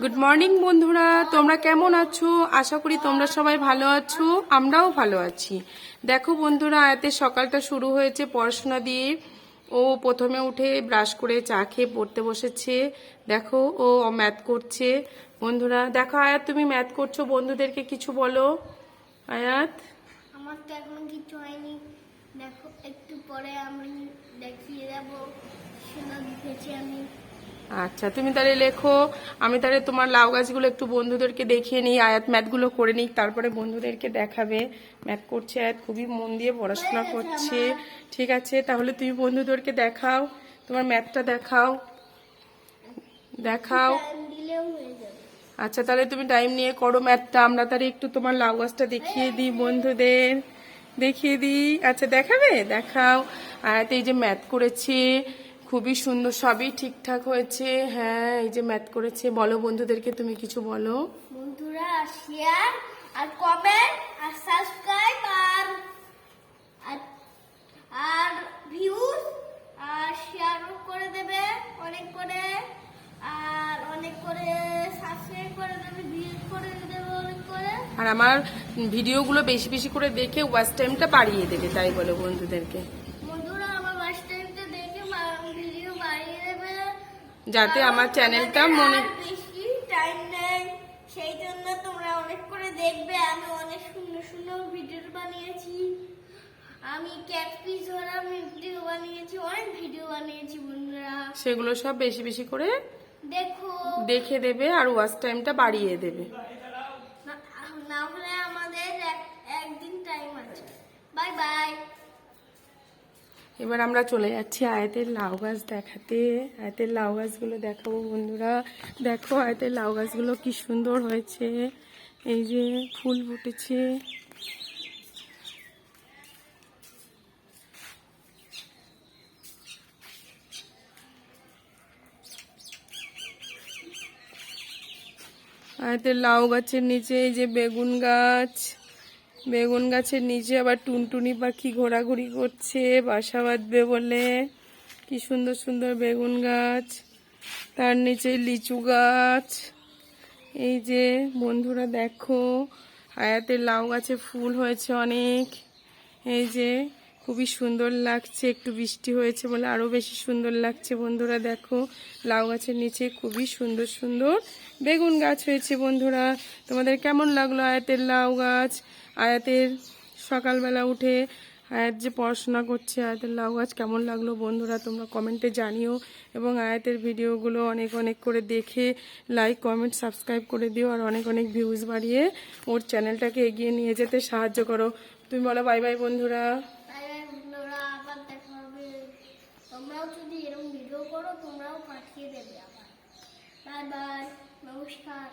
Good morning বন্ধুরা। তোমরা কেমন আছো? আশা করি তোমরা সবাই ভালো আছো। আমরাও ভালো আছি। দেখো বন্ধুরা, আয়াতের সকালটা শুরু হয়েছে পড়াশোনা দিয়ে। ও প্রথমে উঠে ব্রাশ করে চা খেয়ে পড়তে বসেছে। দেখো, ও ম্যাথ করছে। বন্ধুরা, দেখো আয়াত, তুমি ম্যাথ করছ? বন্ধুদেরকে কিছু বলো। আয়াত? আমার তো এখনও কিছু হয়নি। দেখো, একটু পরে আমি দেখিয়ে যাব শোনা লিখেছি আমি। আচ্ছা তুমি তাহলে লেখো আমি তাহলে তোমার লাউ গাছগুলো একটু বন্ধুদেরকে দেখিয়ে নিই আয়াত ম্যাথগুলো করে নিই তারপরে বন্ধুদেরকে দেখাবে। ম্যাথ করছে আয়াত খুবই মন দিয়ে পড়াশোনা করছে। ঠিক আছে তাহলে তুমি বন্ধুদেরকে দেখাও তোমার ম্যাথটা দেখাও। দেখাও। আচ্ছা তাহলে তুমি টাইম নিয়ে করো ম্যাথটা আমরা তাহলে একটু তোমার লাউ গাছটা দেখিয়ে দিই বন্ধুদের। দেখিয়ে দিই। আচ্ছা দেখাবে? দেখাও। আয়াত এই যে ম্যাথ করেছে খুবই সুন্দর সবই ঠিকঠাক হয়েছে। হ্যাঁ এই যে ম্যাথ করেছে। বলো বন্ধুদেরকে তুমি কিছু বলো। বন্ধুরা শেয়ার আর কমেন্ট আর সাবস্ক্রাইব আর আর- ভিউজ আর শেয়ারও করে দেবে অনেক করে। আর অনেক করে সাবস্ক্রাইব করে দেবে ভিউজ করে দেবে অনেক করে। আর আমার ভিডিওগুলো বেশি বেশি করে দেখে ওয়াচ টাইমটা বাড়িয়ে দেবে তাই বলো বন্ধুদেরকে। যাতে আমার চ্যানেলটা মনে টাইম নেই সেই জন্য তোমরা অনেক করে দেখবে আমি অনেক সুন্দর সুন্দর ভিডিও বানিয়েছি। আমি ধরা ভিডিও বানিয়েছি অনেক ভিডিও বানিয়েছি বন্ধুরা। সেগুলো সব বেশি বেশি করে দেখো। দেখে দেবে আর ওয়াচ টাইমটা বাড়িয়ে দেবে। না- না হলে আমাদের এক- একদিন টাইম আছে। বাই বাই এবার আমরা চলে যাচ্ছি আয়াতের লাউ গাছ দেখাতে। আয়াতের লাউ গাছগুলো দেখাবো বন্ধুরা। দেখো আয়াতের লাউ গাছগুলো কি সুন্দর হয়েছে। এই যে ফুল ফুটেছে। আয়াতের লাউ গাছের নিচে এই যে বেগুন গাছ। বেগুন গাছের নিচে আবার টুনটুনি পাখি ঘোরাঘুরি করছে, বাসা বাঁধবে বলে। কি সুন্দর সুন্দর বেগুন গাছ। তার নিচে লিচু গাছ। এই যে, বন্ধুরা দেখো আয়াতের লাউ গাছে ফুল হয়েছে অনেক। এই যে খুবই সুন্দর লাগছে, একটু বৃষ্টি হয়েছে বলে আরও বেশি সুন্দর লাগছে। বন্ধুরা দেখো, লাউ গাছের নিচে খুবই সুন্দর সুন্দর বেগুন গাছ হয়েছে বন্ধুরা। তোমাদের কেমন লাগল আয়াতের লাউ গাছ? আয়াতের সকালবেলা উঠে আয়াত যে পড়াশোনা করছে, আয়াতের লাউ গাছ কেমন লাগল বন্ধুরা তোমরা কমেন্টে জানিও। এবং আয়াতের ভিডিওগুলো অনেক অনেক করে দেখে লাইক কমেন্ট সাবস্ক্রাইব করে দিও আর অনেক অনেক ভিউজ বাড়িয়ে ওর চ্যানেলটাকে এগিয়ে নিয়ে যেতে সাহায্য করো। তুমি বলো বাই বাই বন্ধুরা আবার দেখা হবে তোমরাও যদি এরকম ভিডিও করো তোমরাও পাঠিয়ে দেবে আবার। বাই বাই নমস্কার।